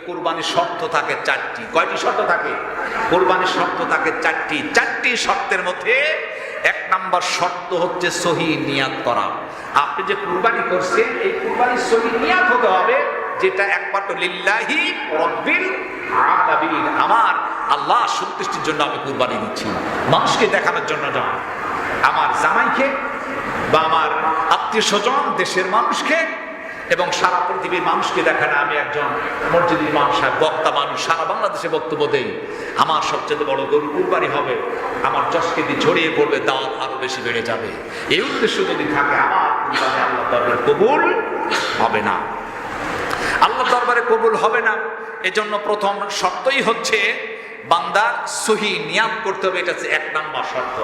কোরবানির শর্ত থাকে চারটি। কয়টি শর্ত থাকে? কোরবানির শর্ত থাকে চারটি। চারটি শর্তের মধ্যে এক নাম্বার শর্ত হচ্ছে সহি নিয়াত করা। আপনি যে কুরবানি করছেন, এই কুরবানির সহি নিয়াত হতে হবে যেটা একমাত্র লিল্লাহি রব্বিল আলামিন। আমার আল্লাহ সন্তুষ্টির জন্য আমি কুরবানি দিচ্ছি। মানুষকে দেখানোর জন্য নয় আমার জামাইকে বা আমার আত্মীয় স্বজন, দেশের মানুষকে এবং সারা পৃথিবীর মানুষকে দেখানো আমি একজন মসজিদ ইমাম সাহেব, বক্তা মানুষ, সারা বাংলাদেশে বক্তব্য দেই। আমার সবচেয়ে বড় গরু কুরবানি হবে, আমার চস্কেদি ছড়িয়ে পড়বে দাওয়াত আরও বেশি বেড়ে যাবে। এই উদ্দেশ্য যদি থাকে, আমার আল্লাহ কবুল হবে না। আল্লাহ দরবারে কবুল হবে না, এজন্য প্রথম শর্তই হচ্ছে, বান্দার সহি নিয়াত করতে হবে, এটা হচ্ছে এক নাম্বার শর্ত।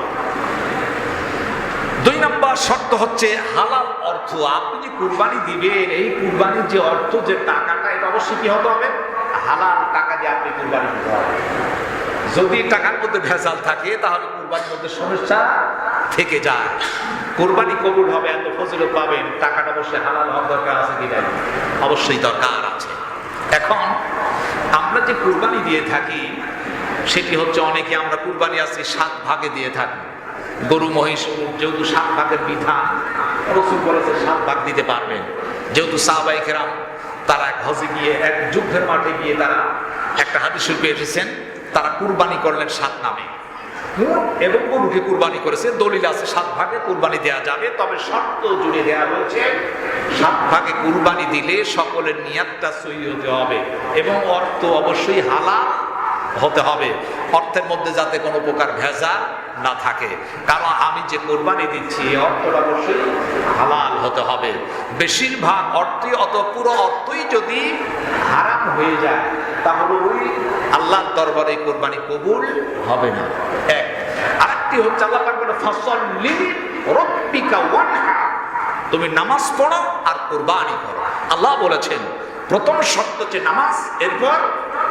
দুই নম্বর শর্ত হচ্ছে, হালাল অর্থ আপনি যে কুরবানি দিবেন, এই কুরবানির যে অর্থ, যে টাকাটা, এটা অবশ্যই কি হতে হবে? হালাল টাকা দিয়ে আপনি কুরবানি দিতে হবে। যদি টাকার মধ্যে ভেজাল থাকে, তাহলে কুরবানির মধ্যে সমস্যা থেকে যায়। কোরবানি কবুল হবে, এত ফজিলত পাবেন, টাকাটা অবশ্যই হালাল হওয়ার দরকার আছে কি নাই? অবশ্যই দরকার আছে। এখন, আমরা যে কুরবানি দিয়ে থাকি, সেটি হচ্ছে অনেকে আমরা কুরবানি আসছি সাত ভাগে দিয়ে থাকি। গরু, মহিষ, যেহেতু সাত ভাগের বিধান রসুল বলেছে সাত ভাগ দিতে পারবেন যেহেতু সাহবাই কেরাম, তারা এক হজে গিয়ে, এক যুদ্ধের মাঠে গিয়ে তারা একটা হাদিস শিল্পে এসেছেন তারা কুরবানি করলেন সাত নামে। এবং গরুকে কুরবানি করেছে, দলিল আছে সাত ভাগে কুরবানি দেওয়া যাবে, তবে শর্ত জুড়ে দেওয়া রয়েছে, সাত ভাগে কুরবানি দিলে সকলের নিয়াতটা সই হতে হবে, এবং অর্থ অবশ্যই হালাল হতে হবে। অর্থের মধ্যে যাতে কোনো প্রকার ভেজাল না থাকে। কারণ আমি যে কোরবানি দিচ্ছি, এই অর্থটা অবশ্যই হালাল হতে হবে। বেশিরভাগ অর্থই অত, পুরো অর্থই যদি হারাম হয়ে যায়, তাহলে ওই আল্লাহর দরবারে কোরবানি কবুল হবে না। এক। আরেকটি হচ্ছে আল্লাহ ফসল ওয়ানহা। তুমি নামাজ পড়ো আর কোরবানি করো। আল্লাহ বলেছেন, প্রথম শর্ত হচ্ছে নামাজ, এরপর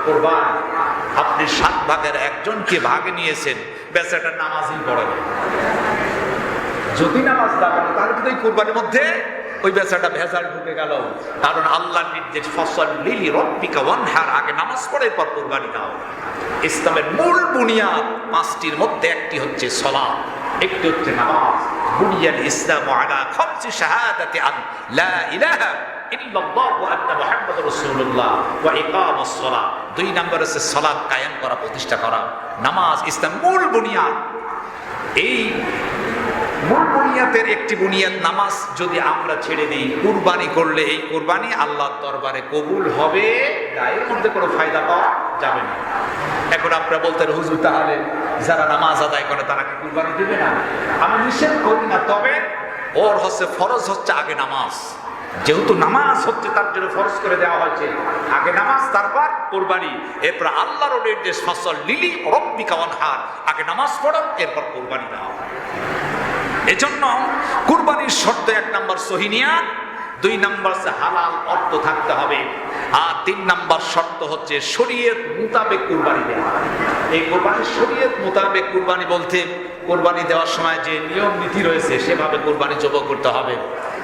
কোরবান। আপনি সাত ভাগের একজনকে ভাগে নিয়েছেন বেচাটা নামাজই পড়ে না। যদি নামাজ দাঁড়ানো তাহলে কিন্তু এই কোরবানির মধ্যে ওই বেচাটা ভেজাল ঢুকে গেল। কারণ আল্লাহর নির্দেশ, ফসল লিলি ওয়ান ওয়ানহার, আগে নামাজ পড়ে পর কোরবানি দাও। ইসলামের মূল বুনিয়াদ পাঁচটির মধ্যে একটি হচ্ছে সলাৎ, একটি হচ্ছে নামাজ। বুনিয়াল ইসলাম আলা খামসি শাহাদাতি আন লা ইলাহা ইল্লাল্লাহ আন্না মুহাম্মাদুর রাসূলুল্লাহ ওয়া ইকামাস দুই নম্বর হচ্ছে সালাত কায়েম করা, প্রতিষ্ঠা করা। নামাজ ইসলাম মূল বুনিয়াদ। এই মূল বুনিয়াদের একটি বুনিয়াদ নামাজ যদি আমরা ছেড়ে দিই, কুরবানি করলে এই কুরবানি আল্লাহর দরবারে কবুল হবে এর মধ্যে কোনো ফায়দা পাওয়া যাবে না। এখন আপনারা বলতেন হুজুর, তাহলে যারা নামাজ আদায় করে, তারা কি কুরবানি দেবে না? আমি নিষেধ করি না, তবে ওর হচ্ছে ফরজ হচ্ছে আগে নামাজ। যেহেতু নামাজ হচ্ছে তার জন্য ফরজ করে দেওয়া হয়েছে। আগে নামাজ, তারপর কোরবানি। এরপর আল্লাহর নির্দেশ, ফসল লিলি রব্বিকা ওয়ানহার। আগে নামাজ পড়ো, এরপর কোরবানি দাও। এজন্য কুরবানির শর্ত এক নম্বর সহিনিয়া দুই নম্বর হালাল অর্থ থাকতে হবে। আর তিন নম্বর শর্ত হচ্ছে শরীয়ত মোতাবেক কুরবানি দেওয়া। এই কোরবানির শরীয়ত মোতাবেক কুরবানি বলতে, কোরবানি দেওয়ার সময় যে নিয়ম নীতি রয়েছে, সেভাবে কোরবানি জব করতে হবে।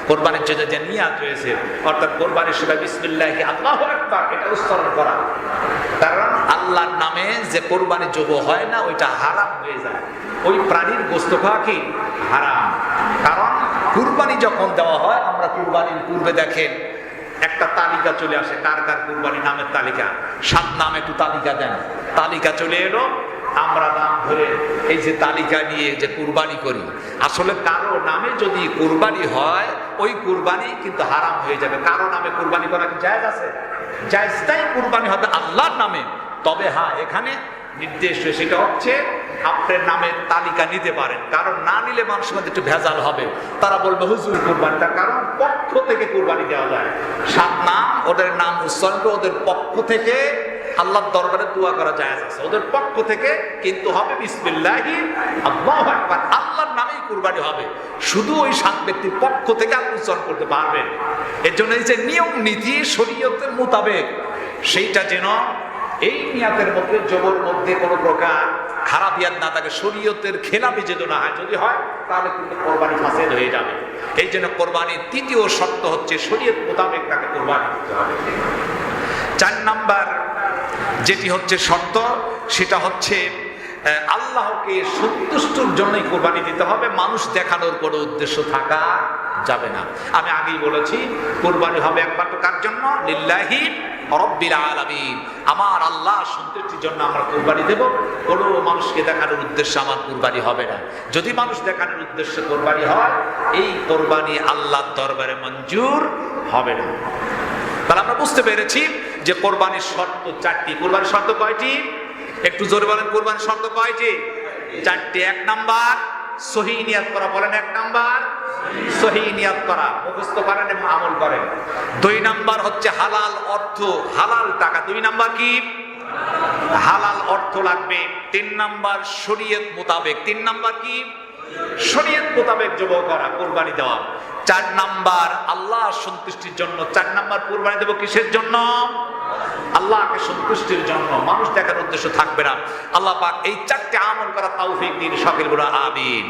কোরবানির জন্য যে নিয়াত রয়েছে, অর্থাৎ কোরবানির সময় বিসমিল্লাহ, আল্লাহ একবার এটা উচ্চারণ করা। কারণ আল্লাহর নামে যে কোরবানি যোগ হয় না, ওইটা হারাম হয়ে যায়। ওই প্রাণীর গোস্ত খাওয়া কি? হারাম। কারণ কুরবানি যখন দেওয়া হয়, আমরা কুরবানির পূর্বে দেখেন, একটা তালিকা চলে আসে, কার কার কুরবানি নামের তালিকা? সাত নাম একটু তালিকা দেন। তালিকা চলে এলো, আমরা নাম ধরে এই যে তালিকা নিয়ে যে কুরবানি করি। আসলে কারও নামে যদি কুরবানি হয় ওই কুরবানি কিন্তু হারাম হয়ে যাবে। কারও নামে কুরবানি করা কি জায়েজ আছে? জায়েজটাই কুরবানি হবে আল্লাহর নামে। তবে হ্যাঁ এখানে নির্দেশ সেটা হচ্ছে আপনার নামের তালিকা নিতে পারেন। কারণ না নিলে মানুষের মধ্যে একটু ভেজাল হবে। তারা বলবে, হুজুর, কুরবানি তার কারণ পক্ষ থেকে কুরবানি দেওয়া যায়। সাত নাম, ওদের নাম উচ্চারণ করে ওদের পক্ষ থেকে আল্লাহর দরবারে দোয়া করা যায় আছে। ওদের পক্ষ থেকে কিন্তু হবে বিসমিল্লাহি, আল্লাহু কুরবানি হবে। শুধু ওই সাত ব্যক্তির পক্ষ থেকে আপনি উচ্চারণ করতে পারবেন। এর জন্য এই যে নিয়ম, নীতি শরীয়তের মোতাবেক, সেইটা যেন এই নিয়াতের মধ্যে, জবর মধ্যে কোনো প্রকার খারাপ ইয়াদ না থাকে, শরীয়তের খেলাপি যেন না হয়, যদি হয়, তাহলে কিন্তু কোরবানি ফাঁসেদ হয়ে যাবে। এই জন্য কোরবানির তৃতীয় শর্ত হচ্ছে, শরীয়ত মোতাবেক তাকে কোরবানি করতে হবে। চার নাম্বার যেটি হচ্ছে শর্ত, সেটা হচ্ছে আল্লাহকে সন্তুষ্টর জন্যই কোরবানি দিতে হবে, মানুষ দেখানোর কোনো উদ্দেশ্য থাকা যাবে না। আমি আগেই বলেছি, কোরবানি হবে একমাত্র কার জন্য? লিল্লাহি আমার আল্লাহ সন্তুষ্টির জন্য আমরা কোরবানি দেব, কোনো মানুষকে দেখানোর উদ্দেশ্যে আমার কোরবানি হবে না। যদি মানুষ দেখানোর উদ্দেশ্যে কোরবানি হয়, এই কোরবানি আল্লাহর দরবারে মঞ্জুর হবে না। তাহলে আমরা বুঝতে পেরেছি যে কোরবানির শর্ত চারটি। কোরবানির শর্ত কয়টি? একটু জোরে বলেন, কোরবানির শর্ত কয়টি? চারটি, এক নাম্বার, সহি নিয়াত করা, বলেন এক নাম্বার, সহি নিয়াত করা, মুখস্থ করেন এবং আমল করেন। দুই নাম্বার হচ্ছে হালাল অর্থ, হালাল টাকা, দুই নাম্বার কি? হালাল অর্থ লাগবে। তিন নাম্বার শরীয়ত মোতাবেক, তিন নাম্বার কি? শরীয়ত মোতাবেক জব করা কোরবানি দেওয়া। চার নাম্বার আল্লাহ সন্তুষ্টির জন্য, চার নাম্বার কোরবানি দেব কিসের জন্য? আল্লাহকে সন্তুষ্টির জন্য মানুষ দেখার উদ্দেশ্য থাকবে না। আল্লাহ পাক এই চারটে আমল করা তাওফিক দিন সকলগুলো আমিন।